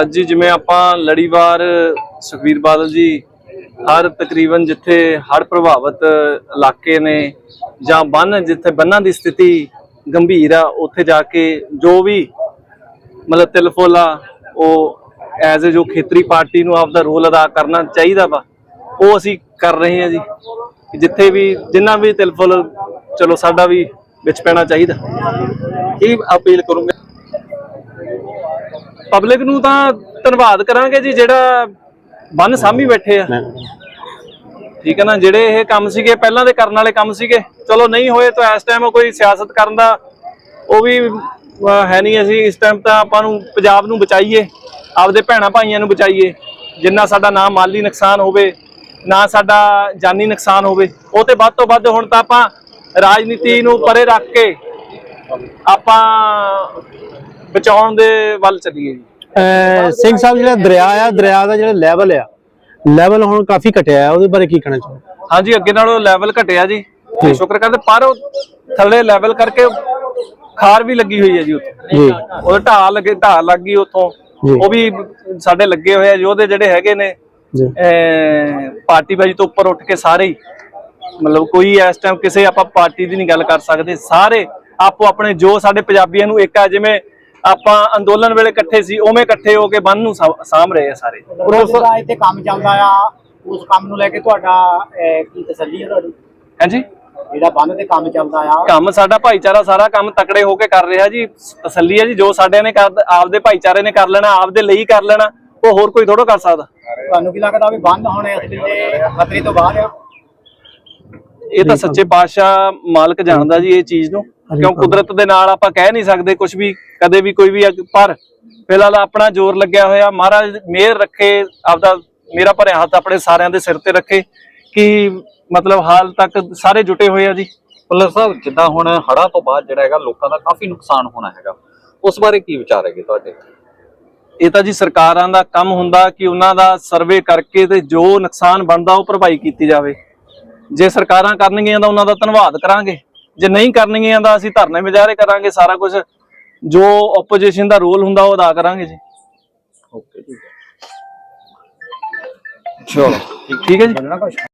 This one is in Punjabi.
ਅੱਜ ਜਿਵੇਂ ਆਪਾਂ ਲੜੀਵਾਰ ਸੁਖਵੀਰ ਬਾਦਲ ਜੀ ਹਰ ਤਕਰੀਬਨ ਜਿੱਥੇ ਹੜ੍ਹ ਪ੍ਰਭਾਵਿਤ ਇਲਾਕੇ ਨੇ ਜਾਂ ਬੰਨ ਜਿੱਥੇ ਬੰਨਾਂ ਦੀ ਸਥਿਤੀ ਗੰਭੀਰ ਆ, ਉੱਥੇ ਜਾ ਕੇ ਜੋ ਵੀ ਮਤਲਬ ਤਿਲਫੋਲਾ ਉਹ ਐਜ਼ ਅ ਜੋ ਖੇਤਰੀ ਪਾਰਟੀ ਨੂੰ ਆਪਦਾ ਰੋਲ ਅਦਾ ਕਰਨਾ ਚਾਹੀਦਾ ਵਾ, ਉਹ ਅਸੀਂ ਕਰ ਰਹੇ ਹਾਂ ਜੀ। ਜਿੱਥੇ ਵੀ ਜਿੰਨਾ ਵੀ ਤਿਲਫੁਲ ਚਲੋ ਸਾਡਾ ਵੀ ਵਿੱਚ ਪੈਣਾ ਚਾਹੀਦਾ। ਇਹ ਅਪੀਲ ਕਰੂੰਗਾ? ਪਬਲਿਕ ਨੂੰ ਤਾਂ ਧੰਨਵਾਦ ਕਰਾਂਗੇ ਜੀ, ਜਿਹੜਾ ਬੰਨ ਸਾਂਭੀ ਬੈਠੇ ਆ। ਠੀਕ ਹੈ ਨਾ, ਜਿਹੜੇ ਇਹ ਕੰਮ ਸੀਗੇ, ਪਹਿਲਾਂ ਦੇ ਕਰਨ ਵਾਲੇ ਕੰਮ ਸੀਗੇ, ਚਲੋ ਨਹੀਂ ਹੋਏ ਤਾਂ ਇਸ ਟਾਈਮ ਕੋਈ ਸਿਆਸਤ ਕਰਨ ਦਾ ਉਹ ਵੀ ਹੈ ਨਹੀਂ ਅਸੀਂ। ਇਸ ਟਾਈਮ ਤਾਂ ਆਪਾਂ ਨੂੰ ਪੰਜਾਬ ਨੂੰ ਬਚਾਈਏ, ਆਪਦੇ ਭੈਣਾ ਭਾਈਆਂ ਨੂੰ ਬਚਾਈਏ। ਜਿੰਨਾ ਸਾਡਾ ਨਾ ਮਾਲੀ ਨੁਕਸਾਨ ਹੋਵੇ, ਨਾ ਸਾਡਾ ਜਾਨੀ ਨੁਕਸਾਨ ਹੋਵੇ, ਉਹ ਤੇ ਵੱਧ ਤੋਂ ਵੱਧ ਹੁਣ ਤਾਂ ਆਪਾਂ ਰਾਜਨੀਤੀ ਨੂੰ ਪਰੇ ਰੱਖ ਕੇ ਆਪਾਂ ਬਚਾਉਣ ਦੇ ਵੱਲ ਚੱਲੀਏ ਜੀ। ਸਿੰਘ ਸਾਹਿਬ ਜਿਹੜਾ ਦਰਿਆ ਆ ਦਰਿਆ ਦਾ ਜਿਹੜਾ ਲੈਵਲ ਆ ਲੈਵਲ ਹੁਣ ਕਾਫੀ ਘਟਿਆ ਆ ਉਹਦੇ ਬਾਰੇ ਕੀ ਕਹਿਣਾ ਚਾਹੋ ਹਾਂਜੀ ਅੱਗੇ ਨਾਲੋਂ ਲੈਵਲ ਘਟਿਆ ਜੀ ਤੇ ਸ਼ੁਕਰ ਕਰਦੇ ਪਰ ਉਹ ਥੱਲੇ ਲੈਵਲ ਕਰਕੇ ਖਾਰ ਵੀ ਲੱਗੀ ਹੋਈ ਹੈ ਜੀ ਉੱਥੇ। ਜੀ। ਉਹ ਢਾਲ ਲੱਗੇ ਢਾਲ ਲੱਗ ਗਈ ਉੱਥੋਂ। ਉਹ ਵੀ ਸਾਡੇ ਲੱਗੇ ਹੋਏ ਆ ਜੀ ਉਹਦੇ ਜਿਹੜੇ ਹੈਗੇ ਨੇ ਜੀ। ਪਾਰਟੀ ਬਾਜੀ ਤੋਂ ਉੱਪਰ ਉੱਠ ਕੇ ਸਾਰੇ ਹੀ। ਮਤਲਬ ਕੋਈ ਇਸ ਟਾਈਮ ਕਿਸੇ ਆਪਾਂ ਪਾਰਟੀ ਦੀ ਨਹੀਂ ਗੱਲ ਕਰ ਸਕਦੇ। ਸਾਰੇ ਆਪੋ ਆਪਣੇ ਜੋ ਸਾਡੇ ਪੰਜਾਬੀਆਂ ਨੂੰ ਇੱਕ ਆ ਜਿਵੇਂ ਆਪਾਂ ਅੰਦੋਲਨ ਵੇਲੇ ਇਕੱਠੇ ਸੀ ਉਵੇਂ ਇਕੱਠੇ ਹੋ ਕੇ ਬੰਨ ਨੂੰ ਸਾ- ਸਾਂਭ ਰਹੇ ਆ ਸਾਰੇ। ਜਿਹੜਾ ਇੱਥੇ ਕੰਮ ਚੱਲਦਾ ਆ ਉਸ ਕੰਮ ਨੂੰ ਲੈ ਕੇ ਤੁਹਾਡਾ ਅਹ, ਕੀ ਤਸੱਲੀ ਹੈ ਤੁਹਾਡੀ? ਹਾਂਜੀ? ਜਿਹੜਾ ਬੰਦ ਤੇ ਕੰਮ ਚੱਲਦਾ ਆ। ਕੰਮ ਸਾਡਾ ਭਾਈਚਾਰਾ ਸਾਰਾ ਕੰਮ ਤਕੜੇ ਹੋ ਕੇ ਕਰ ਰਿਹਾ ਜੀ ਤਸੱਲੀ ਹੈ ਜੀ ਜੋ ਸਾਡੇ ਨੇ ਕਰ ਆਪਦੇ ਭਾਈਚਾਰੇ ਨੇ ਕਰ ਲੈਣਾ ਆਪਦੇ ਲਈ ਕਰ ਲੈਣਾ ਉਹ ਹੋਰ ਕੋਈ ਥੋੜੋ ਕਰ ਸਕਦਾ। ਤੁਹਾਨੂੰ ਕੀ ਲੱਗਦਾ ਵੀ ਬੰਦ ਹੋਣੇ ਇਸ ਵੇਲੇ ਖਤਰੇ ਤੋਂ ਬਾਹਰ ਆ? ਇਹ ਤਾਂ ਸੱਚੇ ਪਾਤਸ਼ਾਹ ਮਾਲਕ ਜਾਣਦਾ ਜੀ ਇਹ ਚੀਜ਼ ਨੂੰ। ਕਿਉਂ ਕੁਦਰਤ ਦੇ ਨਾਲ ਆਪਾਂ ਕਹਿ ਨਹੀਂ ਸਕਦੇ ਕੁਝ ਵੀ ਕਦੇ ਵੀ ਕੋਈ ਵੀ ਪਰ ਫਿਲਹਾਲ ਆਪਣਾ ਜ਼ੋਰ ਲੱਗਿਆ ਹੋਇਆ। ਮਹਾਰਾਜ ਮਿਹਰ ਰੱਖੇ ਆਪਦਾ ਮੇਰਾ ਭਰਿਆ ਹੱਥ ਆਪਣੇ ਸਾਰਿਆਂ ਦੇ ਸਿਰ ਤੇ ਰੱਖੇ ਕਿ ਮਤਲਬ ਹਾਲ ਤੱਕ ਸਾਰੇ ਜੁਟੇ ਹੋਏ ਆ ਜੀ। ਭੁੱਲਰ ਸਾਹਿਬ ਜਿੱਦਾਂ ਹੁਣ ਹੜ੍ਹਾਂ ਤੋਂ ਬਾਅਦ ਜਿਹੜਾ ਹੈਗਾ ਲੋਕਾਂ ਦਾ ਕਾਫੀ ਨੁਕਸਾਨ ਹੋਣਾ ਹੈਗਾ। ਉਸ ਬਾਰੇ ਕੀ ਵਿਚਾਰ ਹੈਗੇ ਤੁਹਾਡੇ? ਇਹ ਤਾਂ ਜੀ ਸਰਕਾਰਾਂ ਦਾ ਕੰਮ ਹੁੰਦਾ ਕਿ ਉਹਨਾਂ ਦਾ ਸਰਵੇ ਕਰਕੇ ਤੇ ਜੋ ਨੁਕਸਾਨ ਬਣਦਾ ਉਹ ਭਰਪਾਈ ਕੀਤੀ ਜਾਵੇ। ਜੇ ਸਰਕਾਰਾਂ ਕਰਨਗੀਆਂ ਤਾਂ ਉਹਨਾਂ ਦਾ ਧੰਨਵਾਦ ਕਰਾਂਗੇ। ਜੇ ਨਹੀਂ ਕਰਨਗੀਆਂ ਤਾਂ ਅਸੀਂ ਧਰਨੇ ਮੁਜ਼ਾਹਰੇ ਕਰਾਂਗੇ ਸਾਰਾ ਕੁਝ ਜੋ ਆਪੋਜੀਸ਼ਨ ਦਾ ਰੋਲ ਹੁੰਦਾ ਉਹ ਅਦਾ ਕਰਾਂਗੇ ਜੀ। ਓਕੇ ਜੀ ਚਲੋ। ਠੀਕ ਹੈ ਜੀ।